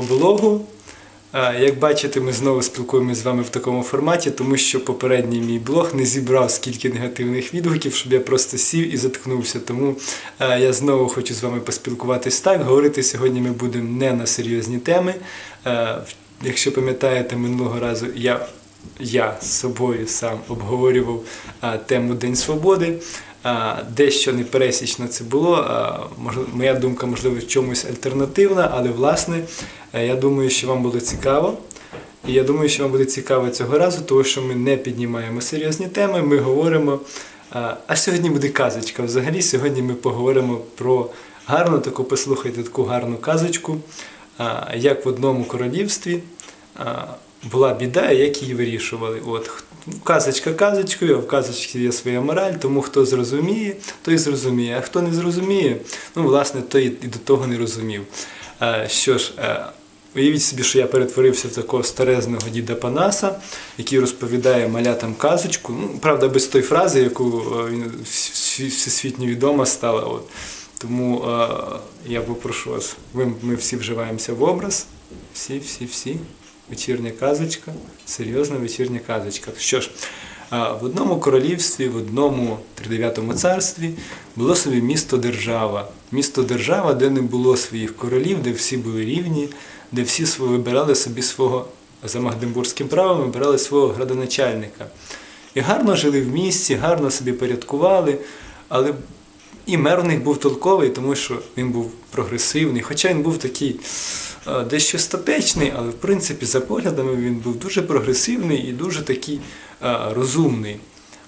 блогу. Як бачите, ми знову спілкуємося з вами в такому форматі, тому що попередній мій блог не зібрав скільки негативних відгуків, щоб я просто сів і заткнувся. Тому я знову хочу з вами поспілкуватись так. Говорити сьогодні ми будемо не на серйозні теми. Якщо пам'ятаєте, минулого разу я, я з собою сам обговорював тему День Свободи. Дещо непересічно це було. Моя думка, можливо, в чомусь альтернативна, але власне я думаю, що вам було цікаво. І я думаю, що вам буде цікаво цього разу, тому що ми не піднімаємо серйозні теми, ми говоримо. а, А сьогодні буде казочка. Взагалі, сьогодні ми поговоримо про гарну таку, послухайте таку гарну казочку, як в одному королівстві була біда, як її вирішували. От казочка казочкою, а в казочці є своя мораль, тому хто зрозуміє, той зрозуміє. А хто не зрозуміє, ну власне, той і до того не розумів. Е, Що ж, е, уявіть собі, що я перетворився в такого старезного діда Панаса, який розповідає малятам казочку. Ну, правда, без тої фрази, яку е, він всесвітньо відома стала. От. Тому е, я попрошу вас, ви, ми всі вживаємося в образ. Всі, всі, всі. Вечірня казочка, серйозна вечірня казочка. Що ж, в одному королівстві, в одному тридев'ятому царстві було собі місто держава. Місто держава, де не було своїх королів, де всі були рівні, де всі вибирали собі свого за Магдебурзьким правом, вибирали свого градоначальника. І гарно жили в місті, гарно собі порядкували, але і мер у них був толковий, тому що він був прогресивний, хоча він був такий е, дещо статечний, але в принципі за поглядами він був дуже прогресивний і дуже такий е, розумний.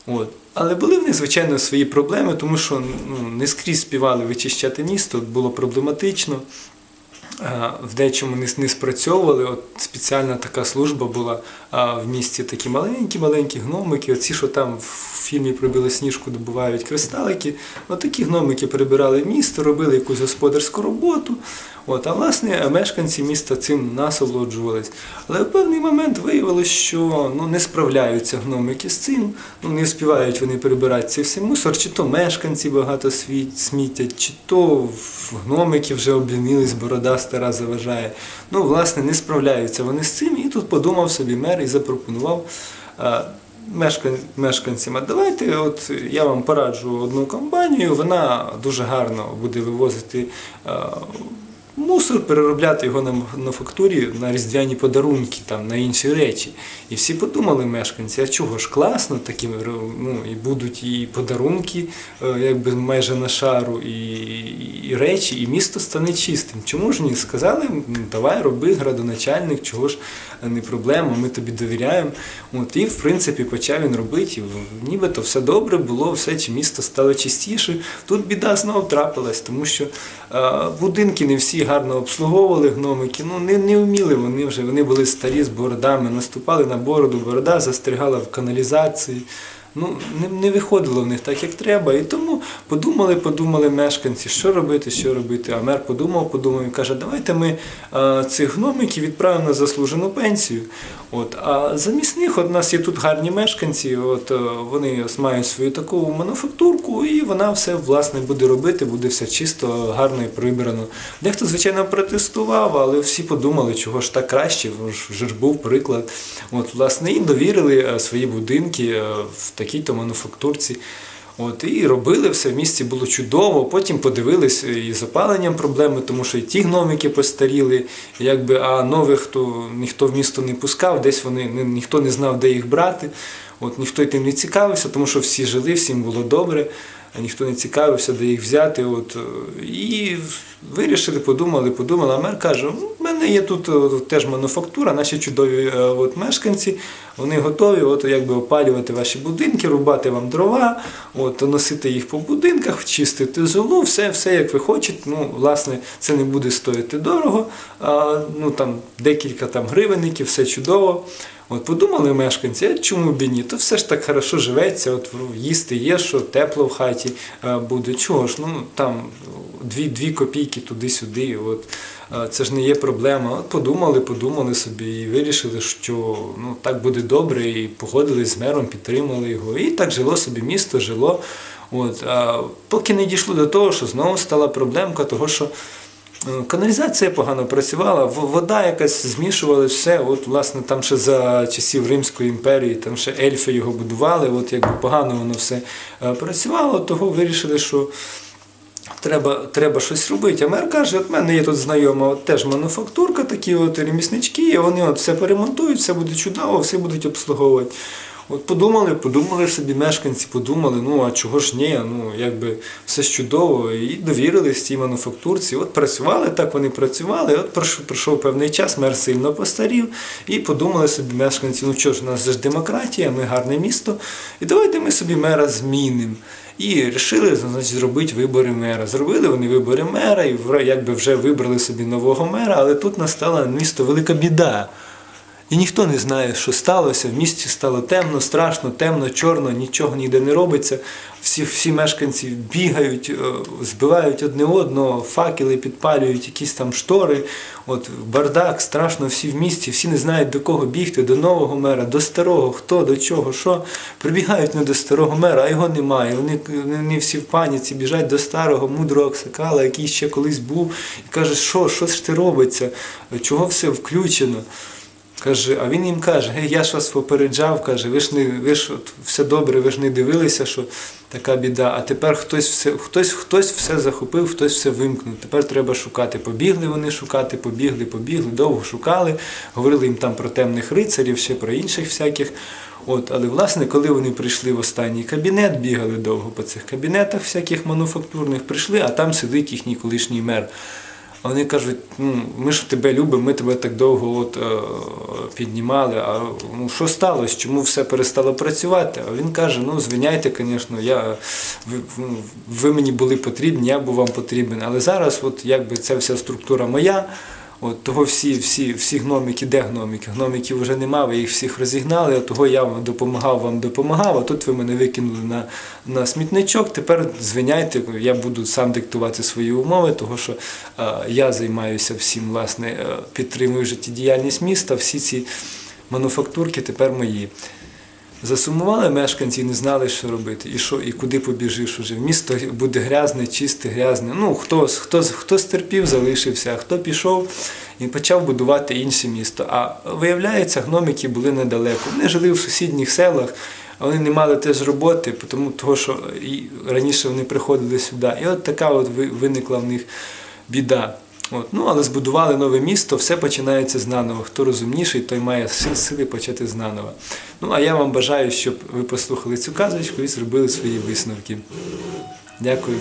От. Але були в них, звичайно, свої проблеми, тому що ну, не скрізь співали вичищати місто, було проблематично. Е, В дечому не, спрацьовували. От спеціальна така служба була в місті такі маленькі-маленькі гномики. Оці, що там в фільмі про Білосніжку добувають кристалики. От такі гномики прибирали місто, робили якусь господарську роботу. От, а власне мешканці міста цим насолоджувались. Але в певний момент виявилось, що ну, не справляються гномики з цим, ну, не встигають вони прибирати цей всі мусор, чи то мешканці багато смітять, чи то гномики вже облінились, борода стара заважає. Ну, власне, не справляються вони з цим. І тут подумав собі мер і запропонував. мешкан- Мешканцям, а давайте, от я вам пораджу одну компанію, вона дуже гарно буде вивозити а, мусор, переробляти його на мануфактурі на різдвяні подарунки, там, на інші речі. І всі подумали мешканці, а чого ж класно, такі ну, і будуть і подарунки, е, якби майже на шару, і, і речі, і місто стане чистим. Чому ж ні? Сказали, «М, давай роби градоначальник, чого ж не проблема, ми тобі довіряємо. От, і в принципі почав він робити. і Нібито все добре було, все чи місто стало чистіше. Тут біда знову трапилась, тому що е, будинки не всі гарно обслуговували гномики. Ну не, не вміли вони вже. Вони були старі з бородами, наступали на бороду, борода застрягала в каналізації. Ну, не, не виходило в них так, як треба. І тому подумали, подумали мешканці, що робити, що робити. А мер подумав, подумав і каже, давайте ми е, цих гномиків відправимо на заслужену пенсію. От, а замість них от у нас є тут гарні мешканці, от, е, вони мають свою таку мануфактурку, і вона все власне буде робити, буде все чисто, гарно і прибрано. Дехто, звичайно, протестував, але всі подумали, чого ж так краще, вже ж був приклад. От, власне, і довірили е, свої будинки е, в такій-то мануфактурці. От, і робили все в місті було чудово. Потім подивились і з опаленням проблеми, тому що і ті гномики постаріли, якби, а нових то ніхто в місто не пускав, десь вони ніхто не знав, де їх брати. От, ніхто й тим не цікавився, тому що всі жили, всім було добре, ніхто не цікавився, де їх взяти. От, е, і вирішили, подумали, подумали. А мер каже: «Ну, в мене є тут е, теж мануфактура, наші чудові е, от, мешканці, вони готові от, якби, опалювати ваші будинки, рубати вам дрова, от, носити їх по будинках, чистити золу, все, все як ви хочете. Ну, власне, це не буде стоїти дорого, а, ну, там, декілька там, гривенників, все чудово. От подумали мешканці, а чому б і ні? То все ж так хорошо живеться, от їсти є, що тепло в хаті е, буде. Чого ж? Ну там дві, дві копійки туди-сюди. От е, це ж не є проблема. От подумали, подумали собі і вирішили, що ну так буде добре, і погодились з мером, підтримали його. І так жило собі місто, жило. От, а поки не дійшло до того, що знову стала проблемка, того що Е, Каналізація погано працювала, вода якась змішувалась, все. От, власне, там ще за часів Римської імперії, там ще ельфи його будували, от якби погано воно все е, працювало, того вирішили, що треба, треба щось робити. А мер каже, от мене є тут знайома от теж мануфактурка, такі от реміснички, і вони от все перемонтують, все буде чудово, все будуть обслуговувати. От подумали, подумали собі мешканці, подумали, ну а чого ж ні, ну якби все ж чудово, і довірились цій мануфактурці. От працювали, так вони працювали. От пройшов, пройшов певний час, мер сильно постарів, і подумали собі мешканці, ну що ж, у нас ж демократія, ми гарне місто, і давайте ми собі мера змінимо. І вирішили значить, зробити вибори мера. Зробили вони вибори мера і якби вже вибрали собі нового мера, але тут настала місто велика біда. І ніхто не знає, що сталося. В місті стало темно, страшно, темно, чорно, нічого ніде не робиться. Всі, всі мешканці бігають, е, збивають одне одного, факели підпалюють, якісь там штори. От бардак, страшно всі в місті, всі не знають до кого бігти, до нового мера, до старого, хто, до чого, що. Прибігають не до старого мера, а його немає. Вони, вони всі в паніці біжать до старого, мудрого аксакала, який ще колись був, і каже, що, що ж ти робиться, чого все включено. Каже, а він їм каже, гей, я ж вас попереджав, каже, ви ж не ви ж от, все добре, ви ж не дивилися, що така біда. А тепер хтось все, хтось, хтось все захопив, хтось все вимкнув. Тепер треба шукати. Побігли вони шукати, побігли, побігли, довго шукали. Говорили їм там про темних рицарів, ще про інших всяких. От, але власне, коли вони прийшли в останній кабінет, бігали довго по цих кабінетах всяких мануфактурних, прийшли, а там сидить їхній колишній мер. А вони кажуть, ну, ми ж тебе любимо, ми тебе так довго от, е, піднімали. А ну, що сталося? Чому все перестало працювати? А він каже: ну, звиняйте, звісно, я, ви, ну, ви мені були потрібні, я був вам потрібен. Але зараз, от, якби ця вся структура моя. От того всі, всі, всі гномики, де гномики? Гномиків вже нема, ви їх всіх розігнали, а того я вам допомагав, вам допомагав, а тут ви мене викинули на, на смітничок. Тепер звиняйте, я буду сам диктувати свої умови, того що е, я займаюся всім, власне, е, підтримую життєдіяльність міста, всі ці мануфактурки тепер мої. Засумували мешканці і не знали, що робити, і що, і куди побіжиш уже. Місто буде грязне, чисте, грязне. Ну, хто, хто, хто стерпів, залишився, а хто пішов і почав будувати інше місто. А виявляється, гномики були недалеко. Вони жили в сусідніх селах, вони не мали теж роботи, тому того, що і раніше вони приходили сюди. І от така от виникла в них біда. От. Ну, але збудували нове місто, все починається з наново. Хто розумніший, той має сили почати з наново. Ну, а я вам бажаю, щоб ви послухали цю казочку і зробили свої висновки. Дякую.